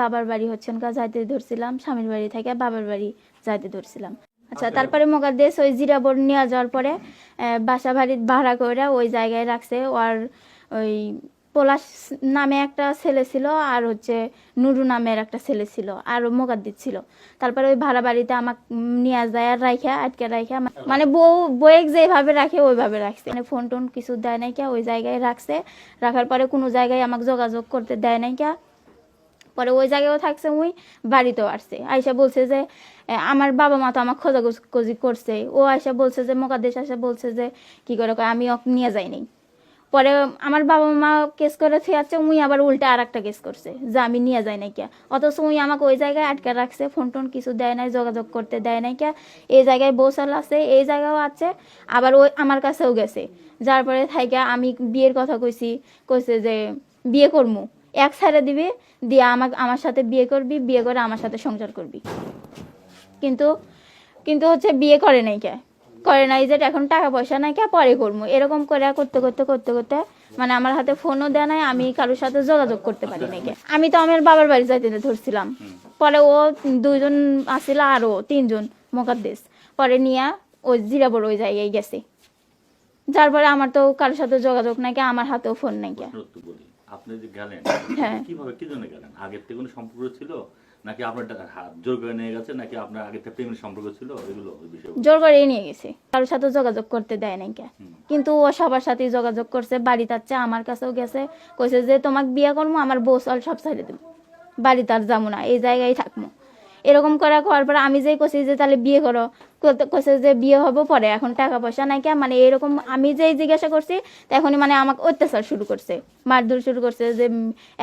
বাবার বাড়ি হচ্ছেন কা যাইতে ধরছিলাম স্বামীর বাড়ি থেকে বাবার বাড়ি যাইতে ধরছিলাম। আচ্ছা তারপরে মোকাদ্দেশ ওই জিরাবর নিয়ে যাওয়ার পরে বাসা বাড়ি ভাড়া করে ওই জায়গায় রাখছে। আর ওই পলাশ নামে একটা ছেলে ছিল আর হচ্ছে নুরু নামের একটা ছেলে ছিল আর মোকাদ্দিস ছিল। তারপরে ওই ভাড়া বাড়িতে আমাকে নিয়ে যায় আর রাখা আটকে রাখা মানে বউ বউয়েক যেভাবে রাখে ওইভাবে রাখছে। মানে ফোন টোন কিছু দেয় নাই কে ওই জায়গায় রাখছে। রাখার পরে কোনো জায়গায় আমাকে যোগাযোগ করতে দেয় নাই কে। পরে ওই জায়গায়ও থাকছে ওই বাড়িতেও আসছে। আয়সা বলছে যে আমার বাবা মা তো আমার খোঁজাখুঁজি করছে। ও আয়সা বলছে যে মোকাদ্দেশ আসা বলছে যে কি করে কয়, আমি ওকে নিয়ে যাইনি পরে আমার বাবা মা কেস করে আছে উই আবার উল্টা আর একটা কেস করছে যে আমি নিয়ে যাই নাই কে? অথচ উই আমাকে ওই জায়গায় আটকে রাখছে ফোন টোন কিছু দেয় নাই যোগাযোগ করতে দেয় নাই কে? এই জায়গায় বৌসাল আছে এই জায়গাও আছে আবার ওই আমার কাছেও গেছে। যার পরে থাইকা আমি বিয়ের কথা কইছি কইছে যে বিয়ে করমু? এক সাইডে দিবি, দিয়ে আমার আমার সাথে বিয়ে করবি, বিয়ে করে আমার সাথে সংসার করবি। কিন্তু কিন্তু হচ্ছে বিয়ে করে নাই কে? করে নাই যে এখন টাকা পয়সা নাই কে, পরে করব। এরকম করে করতে করতে করতে করতে মানে আমার হাতে ফোনও দেয় নাই, আমি কারোর সাথে যোগাযোগ করতে পারি নাই কে। আমি তো আমার বাবার বাড়ি যাইতে ধরছিলাম। পরে ও দুইজন আসিল আরও তিনজন মোকাদ্দেশ পরে নিয়ে ওই জিরাবর ওই জায়গায় গেছে। যার পরে আমার তো কারোর সাথে যোগাযোগ নাই কে, আমার হাতেও ফোন নাই কে। প্রশ্ন বলি আপনি যে গেলেন হ্যাঁ। কীভাবে কি জন্য গেলেন? আগের থেকে কোনো সম্পর্ক ছিল? নাকি আপনার হাত জোর করে নিয়ে গেছে? নাকি আপনার আগে থেকে প্রেমের সম্পর্ক ছিল? এগুলো জোর করে নিয়ে গেছে। কারোর সাথে যোগাযোগ করতে দেয় নাই কে। কিন্তু ও সবার সাথে যোগাযোগ করছে। বাড়ি যাচ্ছে আমার কাছেও গেছে। কইছে যে তোমাকে বিয়ে করব আমার বউ সব ছেড়ে দেবো। বাড়ি তার যাব না এই জায়গায় থাকব এরকম করা করার পরে আমি যেই কইছি যে, তাহলে বিয়ে করো। কইছে যে, বিয়ে হব পরে, এখন টাকা পয়সা নাই কে? মানে এরকম আমি যেই জিজ্ঞাসা করছি, তখনই মানে আমাকে অত্যাচার শুরু করছে, মারধর শুরু করছে যে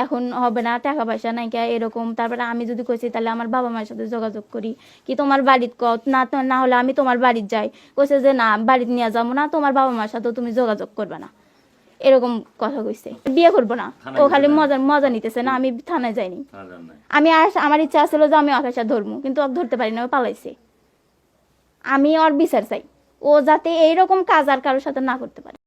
এখন হবে না, টাকা পয়সা নাই কে? এরকম। তারপরে আমি যদি কইছি, তাহলে আমার বাবা মায়ের সাথে যোগাযোগ করি, কি তোমার বাড়িত ক, না না হলে আমি তোমার বাড়িতে যাই। কইছে যে, না, বাড়িতে নিয়ে যাব না, তোমার বাবা মার সাথে তুমি যোগাযোগ করবে না। এরকম কথা কইছে। বিয়ে করব না। ও খালি মজা মজা নিতেছে না আমি থানায় যাইনি। আমি আর আমার ইচ্ছা ছিল যে আমি আকাশা ধরবো কিন্তু ওকে ধরতে পারি না ও পালাইছে। আমি ওর বিচার চাই। ও যাতে এইরকম কাজ আর কারোর সাথে না করতে পারে।